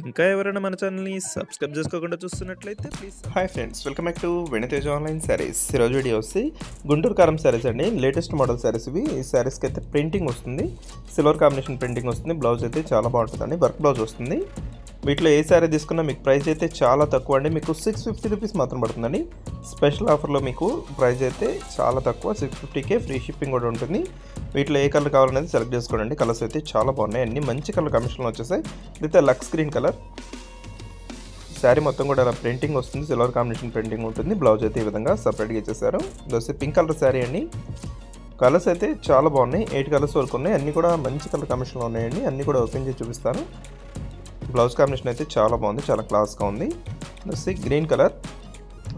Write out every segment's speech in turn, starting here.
ఇంకా ఎవరైనా మన ఛానల్ని సబ్స్క్రైబ్ చేసుకోకుండా చూస్తున్నట్లయితే please hi friends welcome back to Venitej online sarees ఈరోజు వీడియో వచ్చి గుంటూరు కారం శారీస్ అండి. లేటెస్ట్ మోడల్ శారీస్ ఇవి. ఈ శారీస్కి అయితే ప్రింటింగ్ వస్తుంది. సిల్వర్ కాంబినేషన్ ప్రింటింగ్ వస్తుంది. బ్లౌజ్ అయితే చాలా బాగుంటుందండి. వర్క్ బ్లౌజ్ వస్తుంది. వీటిలో ఏ శారీ తీసుకున్నా మీకు ప్రైస్ అయితే చాలా తక్కువ అండి. మీకు సిక్స్ ఫిఫ్టీ రూపీస్ మాత్రం పడుతుందండి. స్పెషల్ ఆఫర్లో మీకు ప్రైస్ అయితే చాలా తక్కువ. సిక్స్ ఫిఫ్టీకే ఫ్రీ షిప్పింగ్ కూడా ఉంటుంది. వీటిలో ఏ కలర్ కావాలనేది సెలెక్ట్ చేసుకోండి. కలర్స్ అయితే చాలా బాగున్నాయి అన్ని మంచి కలర్ కమిషన్లో వచ్చేసాయి. ఇదైతే లక్స్ గ్రీన్ కలర్ శారీ మొత్తం కూడా అలా ప్రింటింగ్ వస్తుంది. సిల్వర్ కాంబినేషన్ ప్రింటింగ్ ఉంటుంది. బ్లౌజ్ అయితే ఈ విధంగా సపరేట్గా ఇచ్చేసారు. ఇది పింక్ కలర్ శారీ అండి. కలర్స్ అయితే చాలా బాగున్నాయి. ఎయిట్ కలర్స్ వరకు ఉన్నాయి. అన్నీ కూడా మంచి కలర్ కాంబినేషన్లో ఉన్నాయండి. అన్నీ కూడా ఓపెన్ చేసి చూపిస్తాను. బ్లౌజ్ కాంబినేషన్ అయితే చాలా బాగుంది చాలా క్లాస్గా ఉంది. వచ్చి గ్రీన్ కలర్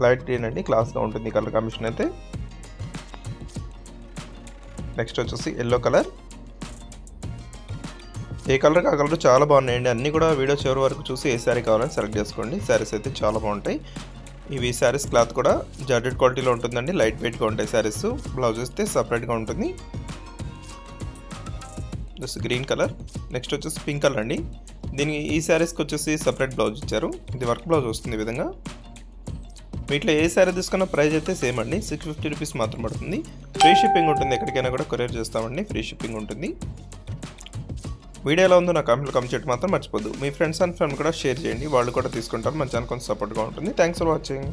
లైట్ గ్రీన్ అండి క్లాస్గా ఉంటుంది ఈ కలర్ కాంబినేషన్ అయితే. నెక్స్ట్ వచ్చేసి ఎల్లో కలర్ ఏ కలర్ ఆ కలర్ చాలా బాగున్నాయండి. అన్నీ కూడా వీడియో చివరి వరకు చూసి ఏ శారీ కావాలని సెలెక్ట్ చేసుకోండి. శారీస్ అయితే చాలా బాగుంటాయి. ఇవి శారీస్ క్లాత్ కూడా జార్జెట్ క్వాలిటీలో ఉంటుందండి. లైట్ వెయిట్గా ఉంటాయి శారీస్ బ్లౌజ్ వస్తే సపరేట్గా ఉంటుంది. జస్ట్ గ్రీన్ కలర్ నెక్స్ట్ వచ్చేసి పింక్ కలర్ అండి. దీనికి ఈ శారీస్కి వచ్చేసి సపరేట్ బ్లౌజ్ ఇచ్చారు. ఇది వర్క్ బ్లౌజ్ వస్తుంది ఈ విధంగా. వీటిలో ఏ శారీ తీసుకున్న ప్రైస్ అయితే సేమ్ అండి. సిక్స్ ఫిఫ్టీ రూపీస్ మాత్రం పడుతుంది. ఫ్రీ షిప్పింగ్ ఉంటుంది. ఎక్కడికైనా కూడా కొరియర్ చేస్తామండి. ఫ్రీ షిప్పింగ్ ఉంటుంది. వీడియో ఎలా ఉందో నా కామెంట్లో కమెంట్ చేయడం మాత్రం మర్చిపోద్దు. మీ ఫ్రెండ్స్ అండ్ ఫ్రెండ్ కూడా షేర్ చేయండి. వాళ్ళు కూడా తీసుకుంటారు. మన ఛానల్ కొంచెం సపోర్ట్గా ఉంటుంది. Thanks for watching